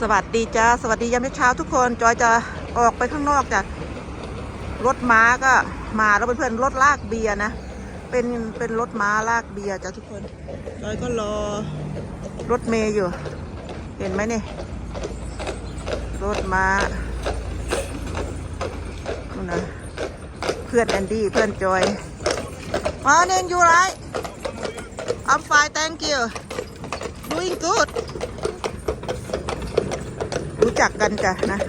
สวัสดีจ้าสวัสดียามเช้าทุกคน จอยจะออกไปข้างนอกจากรถม้าก็มาแล้วเพื่อนๆรถลากเบียร์นะ เป็นเป็นรถม้าลากเบียร์จ้าทุกคน จอยก็รอรถเมย์อยู่ เห็นไหมเนี่ยรถม้านู่นนะเพื่อนแอนดี้เพื่อนจอยมาเนนยูไร I'm fine thank you doing good รู้จักกันจ้ะนะ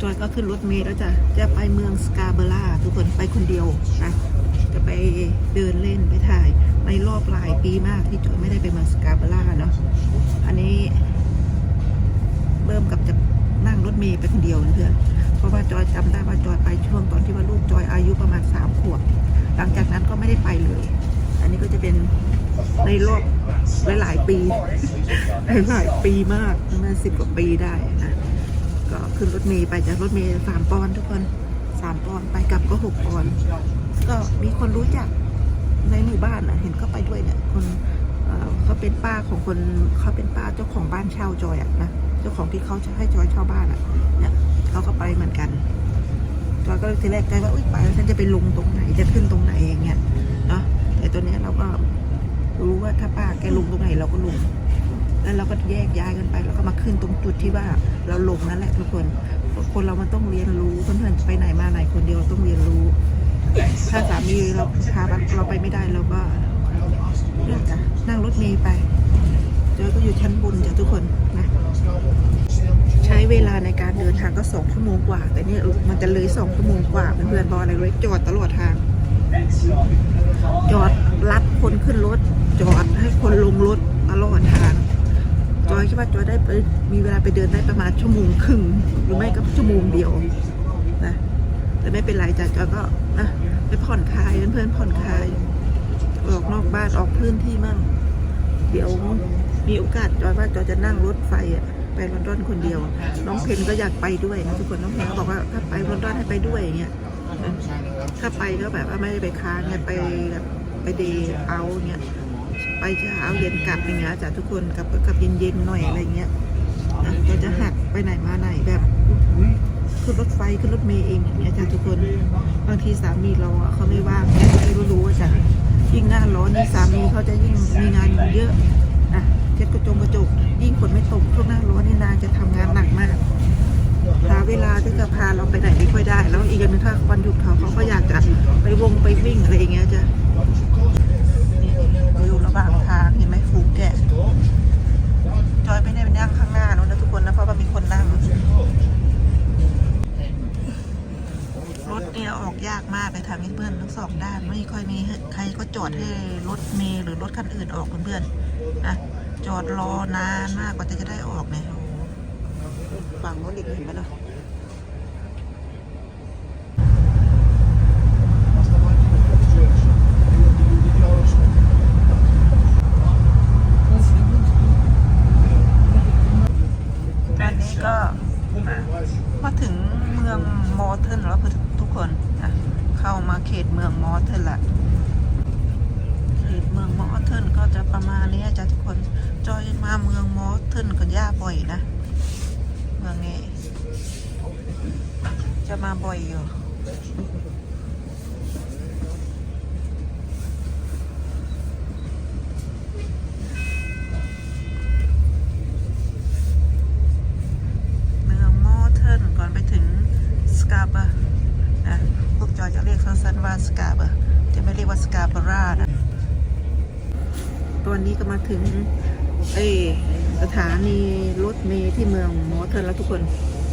จอยก็ขึ้นรถเมล์แล้วจ้ะ จะไปเมืองสกาเบล่าทุกคนไปคนเดียวนะ จะไปเดินเล่นไปถ่ายในรอบหลายปีมากที่จอยไม่ได้ไปเมืองสกาเบล่าเนาะ อันนี้เริ่มกับจะนั่งรถเมล์ไปคนเดียวเพื่อนเพราะว่าจอยจำได้ว่าจอยไปช่วงตอนที่ว่าลูกจอยอายุประมาณสามขวบ หลังจากนั้นก็ไม่ได้ไปเลย อันนี้ก็จะเป็น ในรอบหลายๆปี หลายๆปีมากประมาณสิบกว่าปีได้นะก็ขึ้นรถเมย์ไปจากรถเมย์สามปอนทุกคนสามปอนไปกลับก็หกปอนก็มีคนรู้จักในหมู่บ้านอะเห็นเขาไปด้วยเนี่ย คนเขาเป็นป้าของคนเขาเป็นป้าเจ้าของบ้านเช่าจอยอะนะเจ้าของที่เขาจะให้จอยเช่าบ้านอะเนี่ยเขาก็ไปเหมือนกันจอยก็ทีแรกใจว่าอุ้ยไปแล้วฉันจะไปลงตรงไหนจะขึ้นตรงไหนอย่างเงี้ยเนาะแต่ตัวเนี้ยเราก็ รู้ว่าถ้าป้าแกลงตรงไหนเราก็ลงแล้วเราก็แยกย้ายกันไปแล้วก็มาขึ้นตรงจุดที่ว่าเราลงนั่นแหละทุกคนคนเรามันต้องเรียนรู้เพื่อนๆไปไหนมาไหนคนเดียวต้องเรียนรู้ ถ้าสามีเราพาเราไปไม่ได้เราก็เลือกจะนั่งรถเมล์ไปจอยก็อยู่ชั้นบนจ้ะทุกคนนะใช้เวลาในการเดินทางก็สองชั่วโมงกว่า แต่เนี่ยมันจะเลยสองชั่วโมงกว่าเพื่อนๆบอกอะไรเลยจอดตลอดทาง จอดรับคนขึ้นรถ จอดให้คนลงรถตลอดทาง จอยคิดว่าจอยได้ไปมีเวลาไปเดินได้ประมาณชั่วโมงครึ่งหรือไม่ก็ชั่วโมงเดียวนะแต่ไม่เป็นไรจ้ะจอยก็นะไปผ่อนคลายเพื่อนๆผ่อนคลายออกนอกบ้านออกพื้นที่มั่ง เดี๋ยวมีโอกาสจอยว่าจอยจะนั่งรถไฟอะไปลอนดอนคนเดียว น้องเพนก็อยากไปด้วยนะทุกคนน้องเพนก็บอกว่าถ้าไปลอนดอนให้ไปด้วยอย่างเงี้ยนะถ้าไปก็แบบว่าไม่ได้ไปค้างเนี่ยไปแบบไปเดย์เอาเงี้ย ไปเช้าเย็นกลับอย่างเงี้ยจ้ะทุกคนกลับก็กลับเย็นๆหน่อยอะไรเงี้ยนะก็จะหักไปไหนมาไหนแบบขึ้นรถไฟขึ้นรถเมล์เองอย่างเงี้ยจ้ะทุกคนบางทีสามีเราอะเขาไม่ว่างเนี่ยไม่รู้ว่าจ้ะยิ่งหน้าร้อนนี่สามีเขาจะยิ่งมีงานเยอะนะเช็ดกระจงกระจกยิ่งฝนไม่ตกช่วงหน้าร้อนนี่นางจะทำงานหนักมากหาเวลาที่จะพาเราไปไหนไม่ค่อยได้ แล้วอีกอย่างหนึงถ้าวันหยุดเขาเขาก็อยากจะไปวงไปวิ่งอะไรอย่างเงี้ยจ้ะ ระหว่างทางเห็นไหมฝูงแกะจอยไม่ได้ไปนั่งข้างหน้านู้นนะทุกคนนะเพราะว่ามีคนนั่งรถเนี่ยออกยากมากไปทางนี้เพื่อนทั้งสองด้านไม่ค่อยมีใครก็จอดให้รถเมล์หรือรถคันอื่นออกเพื่อนๆนะจอดรอนานมากกว่าจะได้ออกเนี่ยฝั่งโน้นอีกเห็นไหมล่ะตอนนี้ก็มาถึงเมืองมอเทนแล้วทุกคนนะเข้ามาเขตเมืองมอเทนละ เขตเมืองมอเทิร์นก็จะประมาณนี้จ้ะทุกคน จอยมาเมืองมอเทิร์นกับย่าบ่อยนะ เมืองนี้ จะมาบ่อยอยู่ เมืองมอเทิร์นก่อนไปถึงสกาเบอร์นะพวกจอยจะเรียกสั้นๆว่าสกาเบอร์จะไม่เรียกว่าสกาเบรานะตอนนี้ก็มาถึงเอสถานีรถเมล์ที่เมืองมอเทิร์นแล้วทุกคน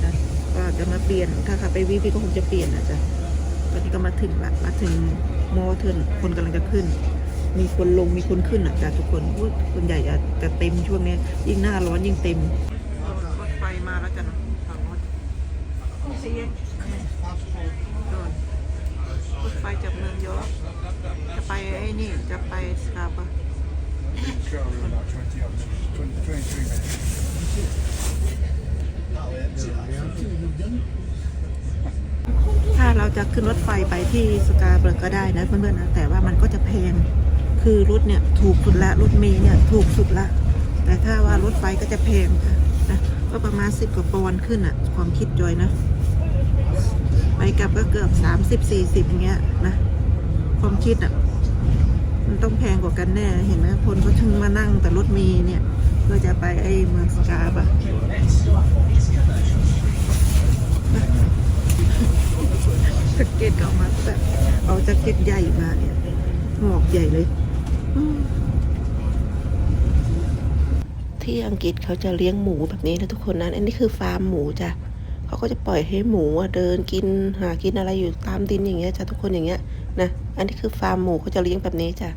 นะ ก็จะมาเปลี่ยน ถ้าขับไปวีพี่ก็คงจะเปลี่ยนนะจ๊ะตอนนี้ก็มาถึงละมาถึงมอเทิร์นคนกำลังจะขึ้น มีคนลงมีคนขึ้นอะจ้ะทุกคนอุ๊ยส่วนใหญ่จะจะเต็มช่วงนี้ยิ่งหน้าร้อนยิ่งเต็มรถไฟมาแล้วจ้ะฝั่งรถรถไฟจากเมืองยอร์กจะไปไอ้นี่จะไปสกาเบอร์ Travel in about 20 odd minutes, 20, 23 minutes. ถ้าเราจะขึ้นรถไฟไปที่สกาเบอร์ก็ได้นะเพื่อนๆนะแต่ว่ามันก็จะแพงคือรถเนี่ยถูกสุดละรถเมล์เนี่ยถูกสุดละ แต่ถ้าว่ารถไฟก็จะแพงค่ะนะก็ประมาณสิบกว่าปอนด์ขึ้นอะความคิดจอยนะ ไปกลับก็เกือบสามสิบสี่สิบเงี้ยนะความคิดอะมันต้องแพงกว่ากันแน่เห็นไหมคนเขาถึงมานั่งแต่รถเมล์เนี่ยเพื่อจะไปไอ้เมืองสกาบอะ แจ็คเกตเอามาแบบเอาจ็คเก็ตใหญ่มาเนี่ยหมอกใหญ่เลยที่อังกฤษเขาจะเลี้ยงหมูแบบนี้นะทุกคนนะอันนี้คือฟาร์มหมูจ้ะเขาก็จะปล่อยให้หมูเดินกินหากินอะไรอยู่ตามดินอย่างเงี้ยจ้ะทุกคนอย่างเงี้ยนะอันนี้คือฟาร์มหมูเขาจะเลี้ยงแบบนี้จ้ะ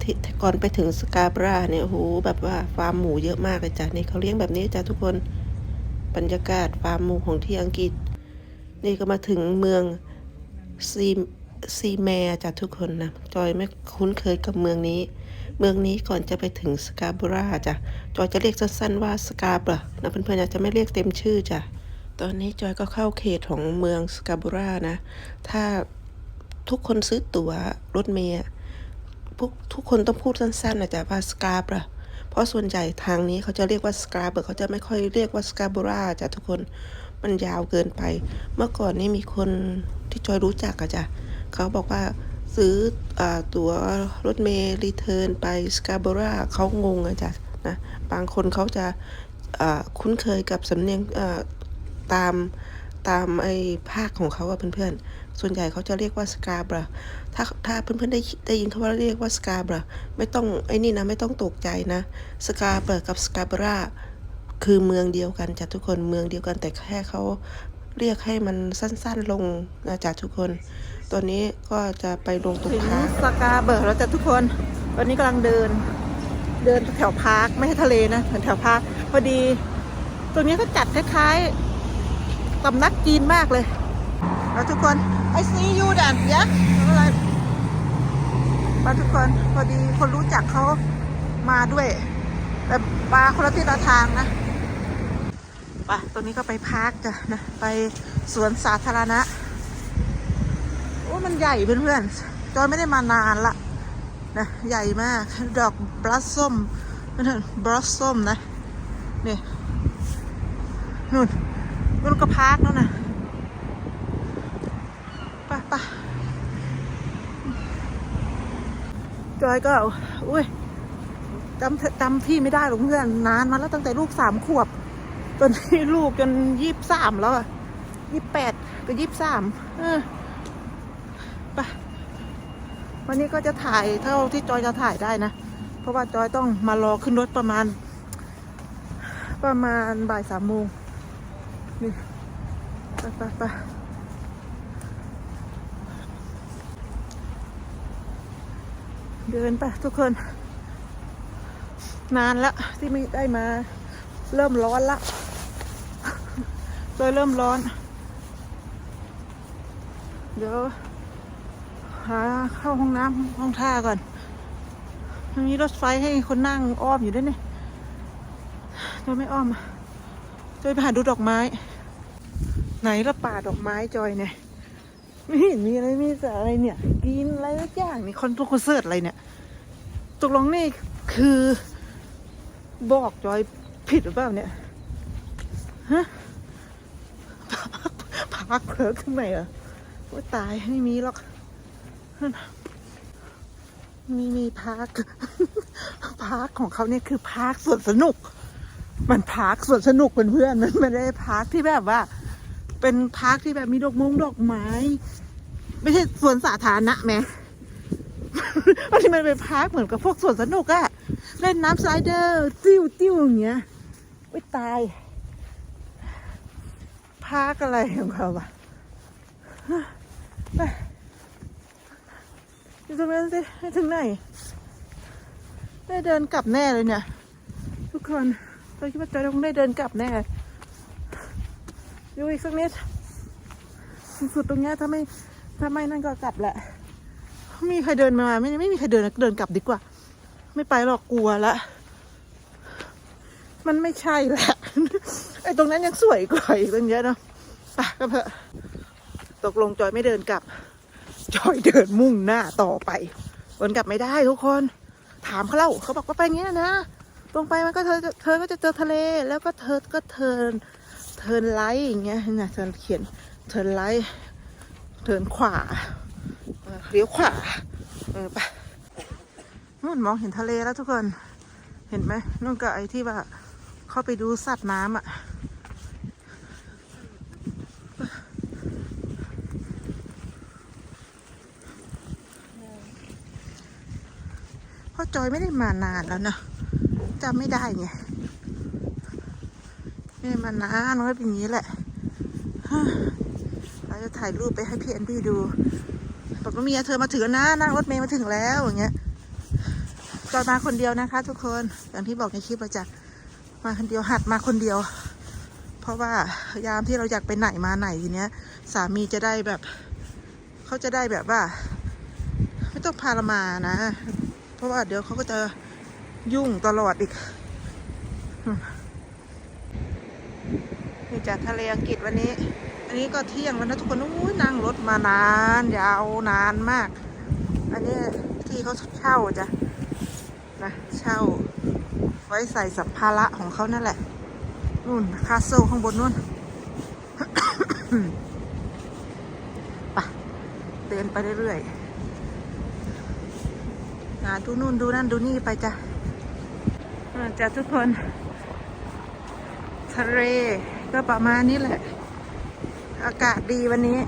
ที่ก่อนไปถึงสกาบราเนี่ยโอ้โหแบบว่าฟาร์มหมูเยอะมากเลยจ้ะนี่เขาเลี้ยงแบบนี้จ้ะทุกคนบรรยากาศฟาร์มหมูของที่อังกฤษ นี่ก็มาถึงเมือง ซีซีแมร์จ้ะทุกคนนะ จอยไม่คุ้นเคยกับเมืองนี้ เมืองนี้ก่อนจะไปถึงสกาบราจ้ะ จอยจะเรียกสั้นๆว่าสกาเบรานะเพื่อนๆอาจจะไม่เรียกเต็มชื่อจ้ะ ตอนนี้จอยก็เข้าเขตของเมืองสกาบรานะ ถ้าทุกคนซื้อตั๋วรถเมล์พวกทุกคนต้องพูดสั้นๆนะจ๊ะว่าสกาเบราเพราะส่วนใหญ่ทางนี้เขาจะเรียกว่าสกาเบอร์เขาจะไม่ค่อยเรียกว่าสกาบราจ้ะทุกคน มันยาวเกินไป เมื่อก่อนนี่มีคน ที่จอยรู้จักอะจ้ะเขาบอกว่าซื้ออตั๋วรถเมล์รีเทิร์นไปสกาบราเขางงอะจ้ะนะบางคนเขาจะคุ้นเคยกับสำเนียงตามตามไอ้ภาคของเขาอะเพื่อนๆ ส่วนใหญ่เขาจะเรียกว่าสกาบราถ้าถ้าเพื่อนๆได้ได้ยินเขาว่าเรียกว่าสกาบราไม่ต้องไอ้นี่นะไม่ต้องตกใจนะสกาบรากับสกาบราคือเมืองเดียวกันจ้ะทุกคนเมืองเดียวกันแต่แค่เขา เรียกให้มันสั้นๆลงนะจ๊ะทุกคน ตัวนี้ก็จะไปลงตรงถึงพาร์คสกาเบิร์แล้วจ้ะทุกคนวันนี้กำลังเดิน เดินแถวพาร์คไม่ใช่ทะเลนะแถวพาร์คพอดี ตรงนี้ก็จัดคล้ายๆตำนักจีนมากเลย แล้วทุกคน ไอซียูดันยักษ์อะไรมาทุกคนพอดีคนรู้จักเขามาด้วย แต่มาคนละทิศละทางนะ ไปตรงนี้ก็ไปพาร์คจ้ะนะ ไปสวนสาธารณะ โอ้มันใหญ่เพื่อนๆ จอยไม่ได้มานานละนะ ใหญ่มาก ดอกบลัสส้มนั่นบลัสส้มนะ นี่นู่นนู่นก็พาร์คแล้วนะไปไปจอยก็ อุ้ยจำจำที่ไม่ได้หรอกเพื่อน นานมาแล้วตั้งแต่ลูกสามขวบ จนที่ลูกจนยี่สิบสามแล้วอะยี่สิบแปดก็ยี่สิบสามไปวันนี้ก็จะถ่ายเท่าที่จอยจะถ่ายได้นะ เพราะว่าจอยต้องมารอขึ้นรถประมาณ ประมาณบ่ายสามโมงนี่ไปไปไปเดินไปทุกคน นานละที่ไม่ได้มา เริ่มร้อนละ จอยเริ่มร้อน เดี๋ยว หาเข้าห้องน้ำห้องท่าก่อนมันมีรถไฟให้คนนั่งอ้อมอยู่ด้วยนี่จอยไม่อ้อมอะจอยไปหาดูดอกไม้ ไหนละป่าดอกไม้จอยเนี่ยไม่เห็นมีอะไรมีแต่อะไรเนี่ย กินอะไรสักอย่างนี่คอนคอนเสิร์ตอะไรเนี่ยตกลงนี่คือบอกจอยผิดหรือเปล่าเนี่ยฮะ พักเผลอขึ้นไปเหรอว่าตายไม่มีหรอก มีมีพาร์คพาร์คของเขาเนี่ยคือพาร์คสวนสนุก มันพาร์คสวนสนุกเพื่อนๆมันไม่ได้พาร์คที่แบบว่า เป็นพาร์คที่แบบมีดอกมงดอกไม้ ไม่ใช่สวนสาธารณะแมอันนี้มันเป็นพาร์คเหมือนกับพวกสวนสนุกอะเล่นน้ำสไลเดอร์ติ้วติ้วอย่างเงี้ยไม่ตาย พาร์คอะไรของเขาอะไปอยู่ตรงนั้นสิให้ถึงไหน ได้เดินกลับแน่เลยเนี่ย ทุกคนเราคิดว่าจะต้องได้เดินกลับแน่ยูอีกสักนิดสุดตรงเนี้ยถ้าไม่ถ้าไม่นั่นก็กลับแหละไม่มีใครเดินมาไม่ไม่มีใครเดินเดินกลับดีกว่า ไม่ไปหรอกกลัวละ มันไม่ใช่แหละ ไอ้ตรงนั้นยังสวยกว่าอีกตั้งเยอะเนาะไปก็เถอะตกลงจอยไม่เดินกลับ จอยเดินมุ่งหน้าต่อไปวนกลับไม่ได้ทุกคน ถามเขาเล่าเขาบอกว่าไปงี้นะนะตรงไปมันก็เธอเธอก็จะเจอทะเล แล้วก็เธอก็เทิร์นเทิร์นไลท์อย่างเงี้ยนะเธอเขียนเทิร์นไลท์เทิร์นขวาเออเลี้ยวขวาเออไปนู่นมองเห็นทะเลแล้วทุกคน เห็นไหมนู่นก็ไอ้ที่ว่าเข้าไปดูสัตว์น้ำอะ เพราะจอยไม่ได้มานานแล้วนะจำไม่ได้ไงไม่ได้มานานมันก็เป็นอย่างนี้แหละเราจะถ่ายรูปไปให้พี่แอนดี้ดูบอกว่าเมียเธอมาถึงนะนั่งรถเมล์มาถึงแล้วอย่างเงี้ยจอยมาคนเดียวนะคะ ทุกคนอย่างที่บอกในคลิปเราจะมาคนเดียวหัดมาคนเดียว เพราะว่ายามที่เราอยากไปไหนมาไหนทีเนี้ย สามีจะได้แบบ เขาจะได้แบบว่า ไม่ต้องพาเรามานะ ราะว่าเดี๋ยวเขาก็จะยุ่งตลอดอีกนี่จากทะเลอังกฤษวันนี้ อันนี้ก็เที่ยงแล้วนะทุกคนอู้ยนั่งรถมานาน ยาวนานมาก อันนี้ที่เขาเช่าจ้ะนะเช่า ไว้ใส่สัมภาระของเขานั่นแหละนู่นคาสเซิลข้างบนนู่นไปเดินไปเรื่อยๆ หาดูนู่นดูนั่นดูนี่ไปจ้ะอ่าจ้ะทุกคน ทะเลก็ประมาณนี้แหละ อากาศดีวันนี้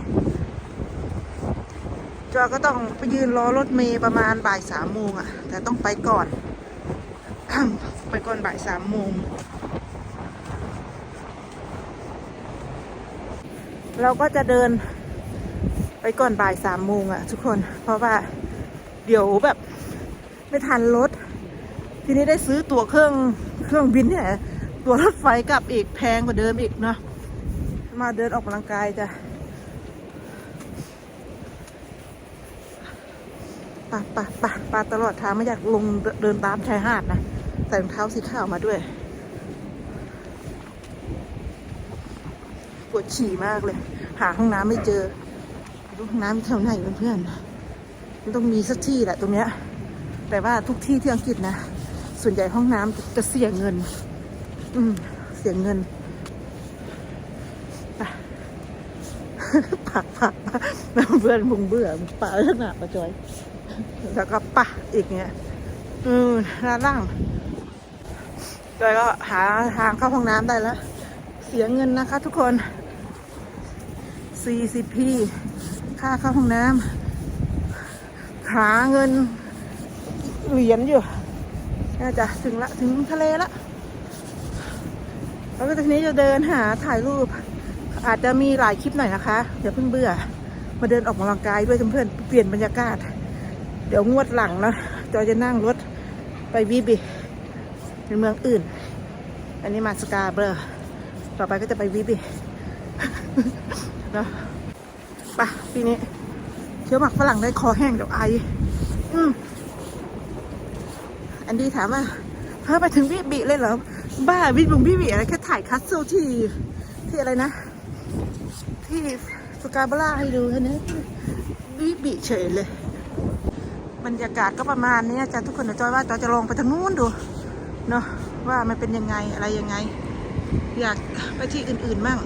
จอก็ต้องไปยืนรอรถเมย์ประมาณบ่ายสามโมงอะแต่ต้องไปก่อน ไปก่อนบ่ายสามโมงเราก็จะเดินไปก่อนบ่ายสามโมงอะทุกคน เพราะว่าเดี๋ยวแบบ ไม่ทันรถ ทีนี้ได้ซื้อตั๋วเครื่องเครื่องบินเนี่ยตั๋วรถไฟกลับอีกแพงกว่าเดิมอีกเนาะมาเดินออกกำลังกายจ้ะปะปะปะปะตลอดทางไม่อยากลงเดินตามชายหาดนะใส่รองเท้าสีขาวมาด้วยปวดฉี่มากเลย หาห้องน้ำไม่เจอห้องน้ำแถวไหนเพื่อนๆมันต้องมีสักที่แหละตรงเนี้ย แต่ว่าทุกที่ที่อังกฤษนะ ส่วนใหญ่ห้องน้ำจะเสียเงิน อืม เสียเงินไปผักผักเพื่อนมุงเบื่อป่าขนาดประจอย แล้วก็ปะอีกเนี้ยอืมด้านล่างจอยก็หาทางเข้าห้องน้ำได้แล้ว เสียเงินนะคะทุกคน 40p ค่าเข้าห้องน้ำหาเงิน เหรียญอยู่น่าจะถึงละถึงทะเลละแล้วก็ทีนี้จะเดินหาถ่ายรูป อาจจะมีหลายคลิปหน่อยนะคะเดี๋ยวเพิ่งเบื่อ มาเดินออกกำลังกายด้วยเพื่อนๆเปลี่ยนบรรยากาศ เดี๋ยวงวดหลังนะจอยจะนั่งรถไปวีบิเป็นเมืองอื่น อันนี้มาสกาเบอร์ต่อไปก็จะไปวีบิเนาะไปปีนี้เคี้ยวหมักฝรั่งได้คอแห้งเดี๋ยวไออืม อันดี้ถามว่าเธอไปถึงวิบิเลยเหรอ บ้าวิบุงวิบิอะไรแค่ถ่ายคัสเซิลที่ที่อะไรนะ ที่สกาบาร่าให้ดูแค่นี้วิบิเฉยเลย บรรยากาศก็ประมาณนี้อาจารย์ทุกคนจอยว่าจอยจะลองไปทางนู้นดูเนาะว่ามันเป็นยังไงอะไรยังไง อยากไปที่อื่นๆมั่ง